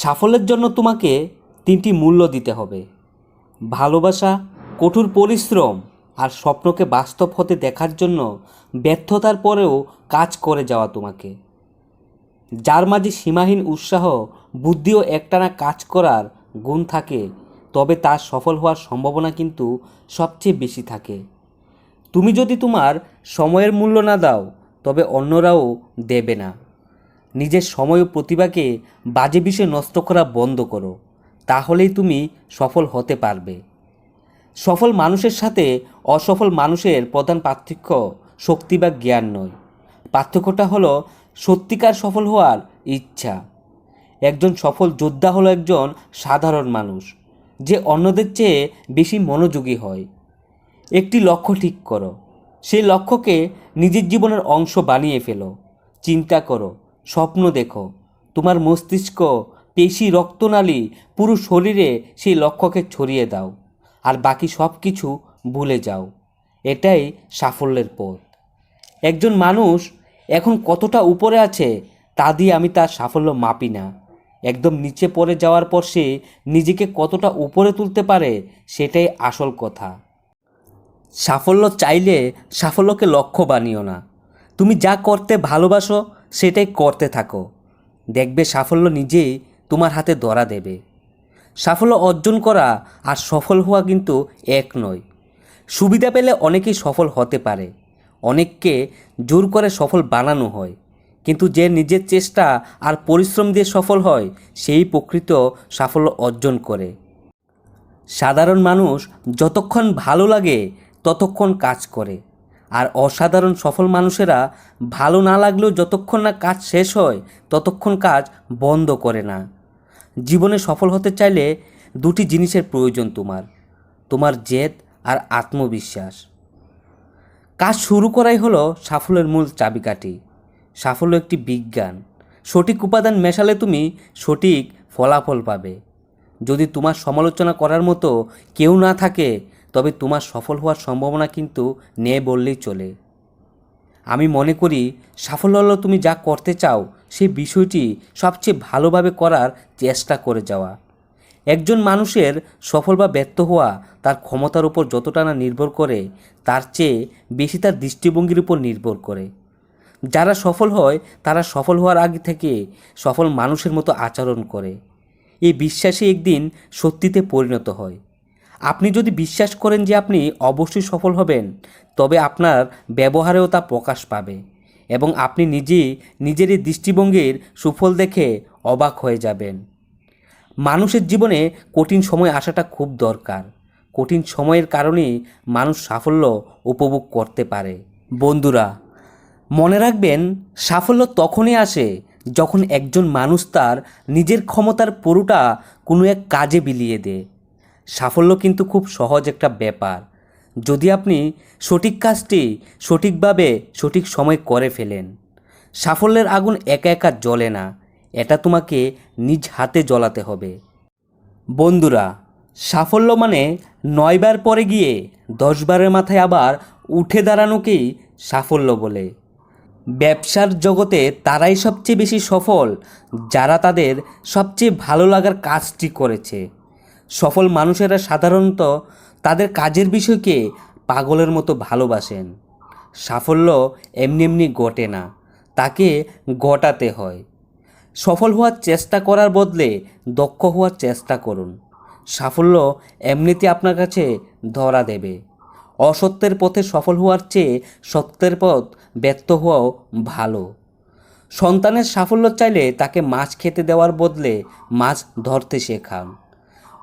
সাফল্যের জন্য তোমাকে তিনটি মূল্য দিতে হবে। ভালোবাসা, কঠোর পরিশ্রম আর স্বপ্নকে বাস্তব হতে দেখার জন্য ব্যর্থতার পরেও কাজ করে যাওয়া তোমাকে। যার মাঝে সীমাহীন উৎসাহ বুদ্ধি ও একটানা কাজ করার গুণ থাকে, তবে তার সফল হওয়ার সম্ভাবনা কিন্তু সবচেয়ে বেশি থাকে। তুমি যদি তোমার সময়ের মূল্য না দাও, তবে অন্যরাও দেবে না। নিজের সময় ও প্রতিভাকে বাজে বিষয়ে নষ্ট করা বন্ধ করো। তাহলেই তুমি সফল হতে পারবে। সফল মানুষের সাথে অসফল মানুষের প্রধান পার্থক্য শক্তি বা জ্ঞান নয়। পার্থক্যটা হলো সত্যিকার সফল হওয়ার ইচ্ছা। একজন সফল যোদ্ধা হলো একজন সাধারণ মানুষ, যে অন্যদের চেয়ে বেশি মনোযোগী হয়। একটি লক্ষ্য ঠিক করো। সেই লক্ষ্যকে নিজের জীবনের অংশ বানিয়ে ফেলো। চিন্তা করো। স্বপ্ন দেখো। তোমার মস্তিষ্ক, পেশি, রক্তনালী পুরো শরীরে সেই লক্ষ্যকে ছড়িয়ে দাও। আর বাকি সব কিছু ভুলে যাও। এটাই সাফল্যের পথ। একজন মানুষ এখন কতটা উপরে আছে তা দিয়ে আমি তার সাফল্য মাপি না। একদম নিচে পড়ে যাওয়ার পর সে নিজেকে কতটা উপরে তুলতে পারে সেটাই আসল কথা। সাফল্য চাইলে সাফল্যকে লক্ষ্য বানিও না। তুমি যা করতে ভালোবাসো সেটাই করতে থাকো। দেখবে সাফল্য নিজেই তোমার হাতে ধরা দেবে। সাফল্য অর্জন করা আর সফল হওয়া কিন্তু এক নয়। সুবিধা পেলে অনেকেই সফল হতে পারে। অনেককে জোর করে সফল বানানো হয়। কিন্তু যে নিজের চেষ্টা আর পরিশ্রম দিয়ে সফল হয়, সেই প্রকৃত সাফল্য অর্জন করে। সাধারণ মানুষ যতক্ষণ ভালো লাগে, ততক্ষণ কাজ করে। আর অসাধারণ সফল মানুষেরা ভালো না লাগলেও যতক্ষণ না কাজ শেষ হয়, ততক্ষণ কাজ বন্ধ করে না। জীবনে সফল হতে চাইলে দুটি জিনিসের প্রয়োজন তোমার তোমার জেদ আর আত্মবিশ্বাস। কাজ শুরু করাই হলো সাফল্যের মূল চাবিকাঠি। সাফল্য একটি বিজ্ঞান। সঠিক উপাদান মেশালে তুমি সঠিক ফলাফল পাবে। যদি তোমার সমালোচনা করার মতো কেউ না থাকে তবে তোমার সফল হওয়ার সম্ভাবনা কিন্তু নেই বললেই চলে। আমি মনে করি সাফল্য হলো তুমি যা করতে চাও, সেই বিষয়টি সবচেয়ে ভালোভাবে করার চেষ্টা করে যাওয়া। একজন মানুষের সফল বা ব্যর্থ হওয়া তার ক্ষমতার উপর যতটা না নির্ভর করে, তার চেয়ে বেশি তার দৃষ্টিভঙ্গির উপর নির্ভর করে। যারা সফল হয়, তারা সফল হওয়ার আগে থেকে সফল মানুষের মতো আচরণ করে। এই বিশ্বাসে একদিন সত্যিতে পরিণত হয়। আপনি যদি বিশ্বাস করেন যে আপনি অবশ্যই সফল হবেন, তবে আপনার ব্যবহারেও তা প্রকাশ পাবে এবং আপনি নিজেই নিজের এই দৃষ্টিভঙ্গির সুফল দেখে অবাক হয়ে যাবেন। মানুষের জীবনে কঠিন সময় আসাটা খুব দরকার। কঠিন সময়ের কারণেই মানুষ সাফল্য উপভোগ করতে পারে। বন্ধুরা, মনে রাখবেন, সাফল্য তখনই আসে যখন একজন মানুষ তার নিজের ক্ষমতার পুরোটা কোনো এক কাজে বিলিয়ে দেয়। সাফল্য কিন্তু খুব সহজ একটা ব্যাপার। যদি আপনি সঠিক কাজটি সঠিকভাবে সঠিক সময় করে ফেলেন, সাফল্যের আগুন একা একা জ্বলে না, এটা তোমাকে নিজ হাতে জ্বলাতে হবে। বন্ধুরা, সাফল্য মানে নয়বার পরে গিয়ে দশবারের মাথায় আবার উঠে দাঁড়ানোকেই সাফল্য বলে। ব্যবসার জগতে তারাই সবচেয়ে বেশি সফল, যারা তাদের সবচেয়ে ভালো লাগার কাজটি করেছে। সফল মানুষেরা সাধারণত তাদের কাজের বিষয়কে পাগলের মতো ভালোবাসেন। সাফল্য এমনি এমনি ঘটে না, তাকে ঘটাতে হয়। সফল হওয়ার চেষ্টা করার বদলে দক্ষ হওয়ার চেষ্টা করুন। সাফল্য এমনিতে আপনার কাছে ধরা দেবে। অসত্যের পথে সফল হওয়ার চেয়ে সত্যের পথ ব্যর্থ হওয়াও ভালো। সন্তানের সাফল্য চাইলে তাকে মাছ খেতে দেওয়ার বদলে মাছ ধরতে শেখান।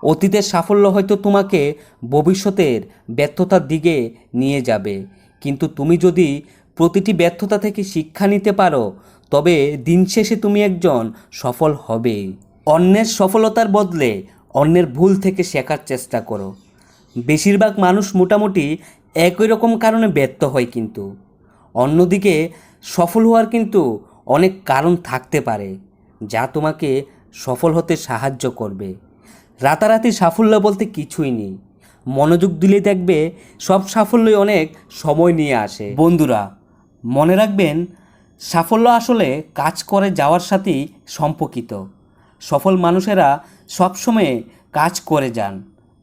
অতীতের সাফল্য হয়তো তোমাকে ভবিষ্যতের ব্যর্থতার দিকে নিয়ে যাবে। কিন্তু তুমি যদি প্রতিটি ব্যর্থতা থেকে শিক্ষা নিতে পারো, তবে দিন শেষে তুমি একজন সফল হবে। অন্যের সফলতার বদলে অন্যের ভুল থেকে শেখার চেষ্টা করো। বেশিরভাগ মানুষ মোটামুটি একই রকম কারণে ব্যর্থ হয় কিন্তু। অন্যদিকে সফল হওয়ার কিন্তু অনেক কারণ থাকতে পারে, যা তোমাকে সফল হতে সাহায্য করবে। রাতারাতি সাফল্য বলতে কিছুই নেই। মনোযোগ দিলে দেখবে সব সাফল্যই অনেক সময় নিয়ে আসে। বন্ধুরা, মনে রাখবেন, সাফল্য আসলে কাজ করে যাওয়ার সাথেই সম্পর্কিত। সফল মানুষেরা সবসময় কাজ করে যান,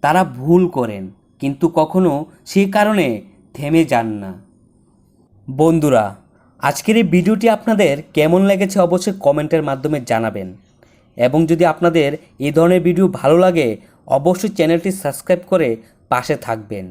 তারা ভুল করেন, কিন্তু কখনো সেই কারণে থেমে যান না। বন্ধুরা, আজকের এই ভিডিওটি আপনাদের কেমন লেগেছে অবশ্যই কমেন্টের মাধ্যমে জানাবেন। এবং যদি আপনাদের এই ধরনের ভিডিও ভালো লাগে অবশ্যই চ্যানেলটি সাবস্ক্রাইব করে পাশে থাকবেন।